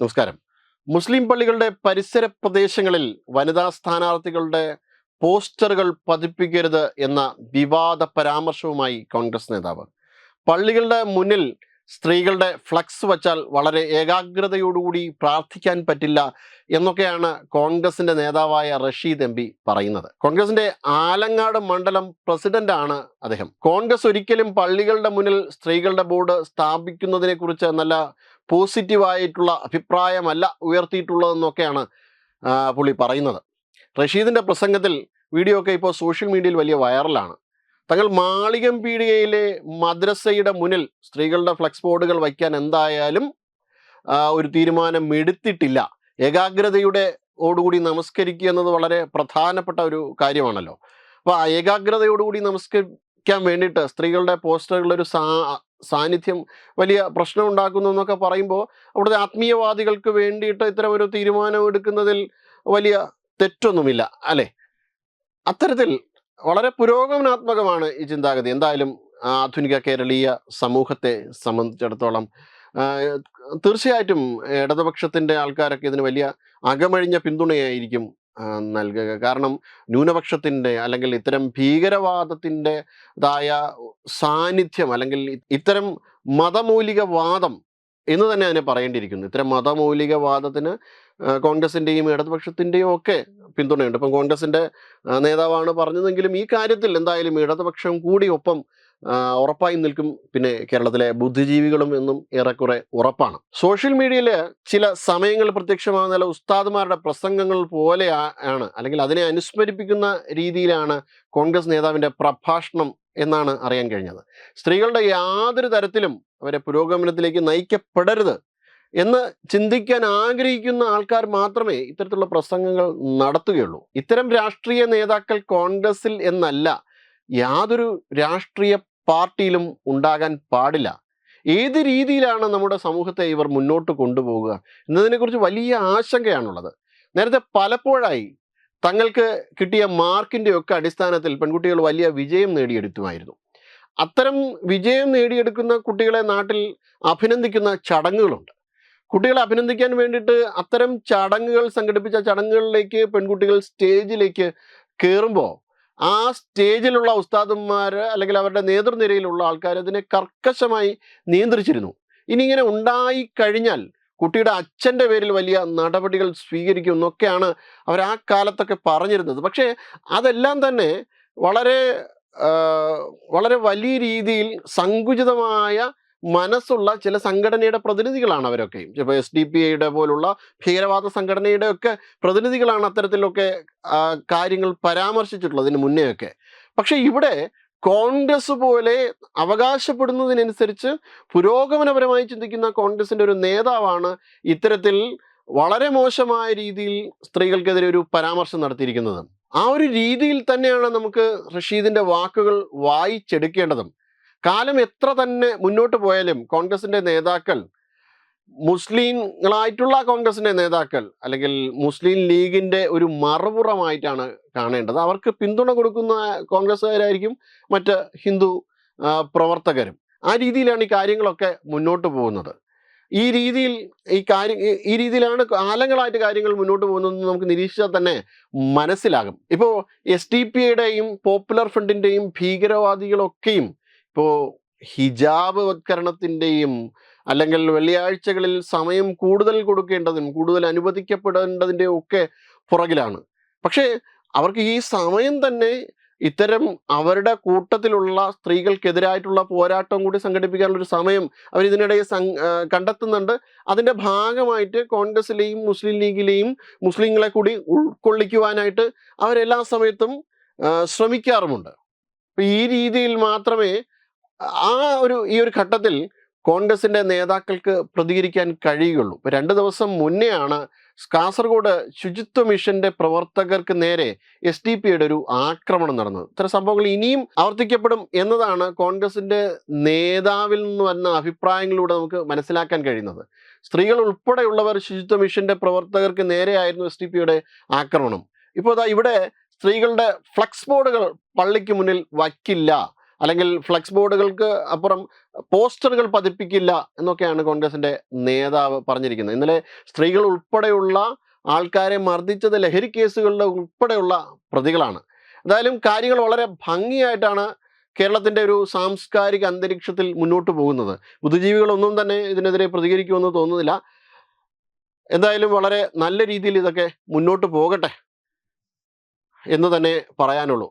നമസ്കാരം. മുസ്ലിം പള്ളികളുടെ പരിസര പ്രദേശങ്ങളിൽ വനിതാ സ്ഥാനാർത്ഥികളുടെ പോസ്റ്ററുകൾ പതിപ്പിക്കരുത് എന്ന വിവാദ പരാമർശവുമായി കോൺഗ്രസ് നേതാവ്. പള്ളികളുടെ മുന്നിൽ സ്ത്രീകളുടെ ഫ്ലക്സ് വച്ചാൽ വളരെ ഏകാഗ്രതയോടുകൂടി പ്രാർത്ഥിക്കാൻ പറ്റില്ല എന്നൊക്കെയാണ് കോൺഗ്രസിന്റെ നേതാവായ റഷീദ് എം പി പറയുന്നത്. കോൺഗ്രസിന്റെ ആലങ്ങാട് മണ്ഡലം പ്രസിഡന്റാണ് അദ്ദേഹം. കോൺഗ്രസ് ഒരിക്കലും പള്ളികളുടെ മുന്നിൽ സ്ത്രീകളുടെ ബോർഡ് സ്ഥാപിക്കുന്നതിനെക്കുറിച്ച് നല്ല പോസിറ്റീവായിട്ടുള്ള അഭിപ്രായമല്ല ഉയർത്തിയിട്ടുള്ളതെന്നൊക്കെയാണ് പുള്ളി പറയുന്നത്. റഷീദിന്റെ പ്രസംഗത്തിൽ വീഡിയോ ഒക്കെ ഇപ്പോൾ സോഷ്യൽ മീഡിയയിൽ വലിയ വൈറലാണ്. തങ്ങൾ മാളികം പീടികയിലെ മദ്രസയുടെ മുന്നിൽ സ്ത്രീകളുടെ ഫ്ലെക്സ് ബോർഡുകൾ വയ്ക്കാൻ എന്തായാലും ഒരു തീരുമാനം എടുത്തിട്ടില്ല. ഏകാഗ്രതയുടെ ഓടുകൂടി നമസ്കരിക്കുക എന്നത് വളരെ പ്രധാനപ്പെട്ട ഒരു കാര്യമാണല്ലോ. അപ്പോൾ ആ ഏകാഗ്രതയോടുകൂടി നമസ്കരിക്കാൻ വേണ്ടിയിട്ട് സ്ത്രീകളുടെ പോസ്റ്ററുകളുടെ ഒരു സാ സാന്നിധ്യം വലിയ പ്രശ്നം ഉണ്ടാക്കുന്നു എന്നൊക്കെ പറയുമ്പോൾ അവിടുത്തെ ആത്മീയവാദികൾക്ക് വേണ്ടിയിട്ട് ഇത്തരം ഒരു തീരുമാനം എടുക്കുന്നതിൽ വലിയ തെറ്റൊന്നുമില്ല അല്ലെ? അത്തരത്തിൽ വളരെ പുരോഗമനാത്മകമാണ് ഈ ചിന്താഗതി. എന്തായാലും ആധുനിക കേരളീയ സമൂഹത്തെ സംബന്ധിച്ചിടത്തോളം തീർച്ചയായിട്ടും ഇടതുപക്ഷത്തിന്റെ ആൾക്കാരൊക്കെ ഇതിന് വലിയ അകമഴിഞ്ഞ പിന്തുണയായിരിക്കും നൽകുക. കാരണം ന്യൂനപക്ഷത്തിന്റെ അല്ലെങ്കിൽ ഇത്തരം ഭീകരവാദത്തിന്റെതായ സാന്നിധ്യം അല്ലെങ്കിൽ ഇത്തരം മതമൗലികവാദം എന്ന് തന്നെ അതിനെ പറയേണ്ടിയിരിക്കുന്നു. ഇത്തരം മതമൗലികവാദത്തിന് കോൺഗ്രസിന്റെയും ഇടതുപക്ഷത്തിന്റെയും ഒക്കെ പിന്തുണയുണ്ട്. ഇപ്പം കോൺഗ്രസിന്റെ നേതാവാണ് പറഞ്ഞതെങ്കിലും ഈ കാര്യത്തിൽ എന്തായാലും ഇടതുപക്ഷം കൂടി ഒപ്പം ഉറപ്പായി നിൽക്കും. പിന്നെ കേരളത്തിലെ ബുദ്ധിജീവികളും എന്നും ഏറെക്കുറെ ഉറപ്പാണ്. സോഷ്യൽ മീഡിയയിൽ ചില സമയങ്ങൾ പ്രത്യക്ഷമാകുന്ന ചില ഉസ്താദുമാരുടെ പ്രസംഗങ്ങൾ പോലെ ആണ്. അല്ലെങ്കിൽ അതിനെ അനുസ്മരിപ്പിക്കുന്ന രീതിയിലാണ് കോൺഗ്രസ് നേതാവിന്റെ പ്രഭാഷണം എന്നാണ് അറിയാൻ കഴിഞ്ഞത്. സ്ത്രീകളുടെ യാതൊരു തരത്തിലും അവരെ പുരോഗമനത്തിലേക്ക് നയിക്കപ്പെടരുത് എന്ന് ചിന്തിക്കാൻ ആഗ്രഹിക്കുന്ന ആൾക്കാർ മാത്രമേ ഇത്തരത്തിലുള്ള പ്രസംഗങ്ങൾ നടത്തുകയുള്ളൂ. ഇത്തരം രാഷ്ട്രീയ നേതാക്കൾ കോൺഗ്രസിൽ എന്നല്ല യാതൊരു രാഷ്ട്രീയ പാർട്ടിയിലും ഉണ്ടാകാൻ പാടില്ല. ഏത് രീതിയിലാണ് നമ്മുടെ സമൂഹത്തെ ഇവർ മുന്നോട്ട് കൊണ്ടുപോകുക എന്നതിനെക്കുറിച്ച് വലിയ ആശങ്കയാണുള്ളത്. നേരത്തെ പലപ്പോഴായി തങ്ങൾക്ക് കിട്ടിയ മാർക്കിന്റെ ഒക്കെ അടിസ്ഥാനത്തിൽ പെൺകുട്ടികൾ വലിയ വിജയം നേടിയെടുത്തുമായിരുന്നു. അത്തരം വിജയം നേടിയെടുക്കുന്ന കുട്ടികളെ നാട്ടിൽ അഭിനന്ദിക്കുന്ന ചടങ്ങുകളുണ്ട്. കുട്ടികളെ അഭിനന്ദിക്കാൻ വേണ്ടിയിട്ട് അത്തരം ചടങ്ങുകൾ സംഘടിപ്പിച്ച ചടങ്ങുകളിലേക്ക് പെൺകുട്ടികൾ സ്റ്റേജിലേക്ക് കയറുമ്പോൾ ആ സ്റ്റേജിലുള്ള ഉസ്താദന്മാർ അല്ലെങ്കിൽ അവരുടെ നേതൃനിരയിലുള്ള ആൾക്കാർ അതിനെ കർക്കശമായി നിയന്ത്രിച്ചിരുന്നു. ഇനി ഇങ്ങനെ ഉണ്ടായി കഴിഞ്ഞാൽ കുട്ടിയുടെ അച്ഛന്റെ പേരിൽ വലിയ നടപടികൾ സ്വീകരിക്കും എന്നൊക്കെയാണ് അവർ ആ കാലത്തൊക്കെ പറഞ്ഞിരുന്നത്. പക്ഷേ അതെല്ലാം തന്നെ വളരെ വളരെ വലിയ രീതിയിൽ സങ്കുചിതമായ മനസ്സുള്ള ചില സംഘടനയുടെ പ്രതിനിധികളാണ് അവരൊക്കെ. ഇപ്പോൾ എസ് ഡി പി ഐയുടെ പോലുള്ള ഭീകരവാദ സംഘടനയുടെ ഒക്കെ പ്രതിനിധികളാണ് അത്തരത്തിലൊക്കെ കാര്യങ്ങൾ പരാമർശിച്ചിട്ടുള്ളത് ഇതിന് മുന്നേയൊക്കെ പക്ഷെ ഇവിടെ കോൺഗ്രസ് പോലെ അവകാശപ്പെടുന്നതിനനുസരിച്ച് പുരോഗമനപരമായി ചിന്തിക്കുന്ന കോൺഗ്രസിന്റെ ഒരു നേതാവാണ് ഇത്തരത്തിൽ വളരെ മോശമായ രീതിയിൽ സ്ത്രീകൾക്കെതിരെ ഒരു പരാമർശം നടത്തിയിരിക്കുന്നത്. ആ ഒരു രീതിയിൽ തന്നെയാണ് നമുക്ക് റഷീദിന്റെ വാക്കുകൾ വായിച്ചെടുക്കേണ്ടതും. കാലം എത്ര തന്നെ മുന്നോട്ട് പോയാലും കോൺഗ്രസിന്റെ നേതാക്കൾ മുസ്ലിങ്ങളായിട്ടുള്ള കോൺഗ്രസിന്റെ നേതാക്കൾ അല്ലെങ്കിൽ മുസ്ലിം ലീഗിന്റെ ഒരു മറുപുറമായിട്ടാണ് കാണേണ്ടത്. അവർക്ക് പിന്തുണ കൊടുക്കുന്ന കോൺഗ്രസ്സുകാരായിരിക്കും മറ്റ് ഹിന്ദു പ്രവർത്തകരും. ആ രീതിയിലാണ് ഈ കാര്യങ്ങളൊക്കെ മുന്നോട്ട് പോകുന്നത്. ഈ രീതിയിൽ ഈ കാര്യം ഈ- രീതിയിലാണ് കാലങ്ങളായിട്ട് കാര്യങ്ങൾ മുന്നോട്ട് പോകുന്നതെന്ന് നമുക്ക് നിരീക്ഷിച്ചാൽ തന്നെ മനസ്സിലാകും. ഇപ്പോൾ എസ് ടി പി യുടെയും പോപ്പുലർ ഫ്രണ്ടിന്റെയും ഭീകരവാദികളൊക്കെയും ഇപ്പോൾ ഹിജാബ് വത്കരണത്തിന്റെയും അല്ലെങ്കിൽ വെള്ളിയാഴ്ചകളിൽ സമയം കൂടുതൽ കൊടുക്കേണ്ടതും കൂടുതൽ അനുവദിക്കപ്പെടേണ്ടതിന്റെ ഒക്കെ പുറകിലാണ്. പക്ഷേ അവർക്ക് ഈ സമയം തന്നെ ഇത്തരം അവരുടെ കൂട്ടത്തിലുള്ള സ്ത്രീകൾക്കെതിരായിട്ടുള്ള പോരാട്ടം കൂടി സംഘടിപ്പിക്കാനുള്ളൊരു സമയം അവർ ഇതിനിടയിൽ സം- കണ്ടെത്തുന്നുണ്ട്. അതിന്റെ ഭാഗമായിട്ട് കോൺഗ്രസിലെയും മുസ്ലിം ലീഗിലെയും മുസ്ലിങ്ങളെ കൂടി ഉൾക്കൊള്ളിക്കുവാനായിട്ട് അവരെല്ലാ സമയത്തും ശ്രമിക്കാറുമുണ്ട്. അപ്പം ഈ രീതിയിൽ മാത്രമേ ആ ഒരു ഈ ഒരു ഘട്ടത്തിൽ കോൺഗ്രസിന്റെ നേതാക്കൾക്ക് പ്രതികരിക്കാൻ കഴിയുകയുള്ളൂ. ഇപ്പൊ രണ്ട് ദിവസം മുന്നെയാണ് കാസർഗോഡ് ശുചിത്വ മിഷന്റെ പ്രവർത്തകർക്ക് നേരെ എസ് ഡി പിയുടെ ഒരു ആക്രമണം നടന്നത്. ഇത്തരം സംഭവങ്ങൾ ഇനിയും ആവർത്തിക്കപ്പെടും എന്നതാണ് കോൺഗ്രസിന്റെ നേതാവിൽ നിന്ന് വന്ന അഭിപ്രായങ്ങളിലൂടെ നമുക്ക് മനസ്സിലാക്കാൻ കഴിയുന്നത്. സ്ത്രീകൾ ഉൾപ്പെടെയുള്ളവർ ശുചിത്വ മിഷന്റെ പ്രവർത്തകർക്ക് നേരെയായിരുന്നു എസ് ഡി പിയുടെ ആക്രമണം. ഇപ്പോൾ ഇവിടെ സ്ത്രീകളുടെ ഫ്ലക്സ് ബോർഡുകൾ പള്ളിക്ക് മുന്നിൽ വയ്ക്കില്ല. അല്ലെങ്കിൽ ഫ്ലെക്സ് ബോർഡുകൾക്ക് അപ്പുറം പോസ്റ്ററുകൾ പതിപ്പിക്കില്ല എന്നൊക്കെയാണ് കോൺഗ്രസിന്റെ നേതാവ് പറഞ്ഞിരിക്കുന്നത്. ഇന്നലെ സ്ത്രീകൾ ഉൾപ്പെടെയുള്ള ആൾക്കാരെ മർദ്ദിച്ചത് ലഹരി കേസുകളുടെ ഉൾപ്പെടെയുള്ള പ്രതികളാണ്. എന്തായാലും കാര്യങ്ങൾ വളരെ ഭംഗിയായിട്ടാണ് കേരളത്തിന്റെ ഒരു സാംസ്കാരിക അന്തരീക്ഷത്തിൽ മുന്നോട്ട് പോകുന്നത്. ബുദ്ധിജീവികളൊന്നും തന്നെ ഇതിനെതിരെ പ്രതികരിക്കുമെന്ന് തോന്നുന്നില്ല. എന്തായാലും വളരെ നല്ല രീതിയിൽ ഇതൊക്കെ മുന്നോട്ട് പോകട്ടെ എന്ന് തന്നെ പറയാനുള്ളൂ.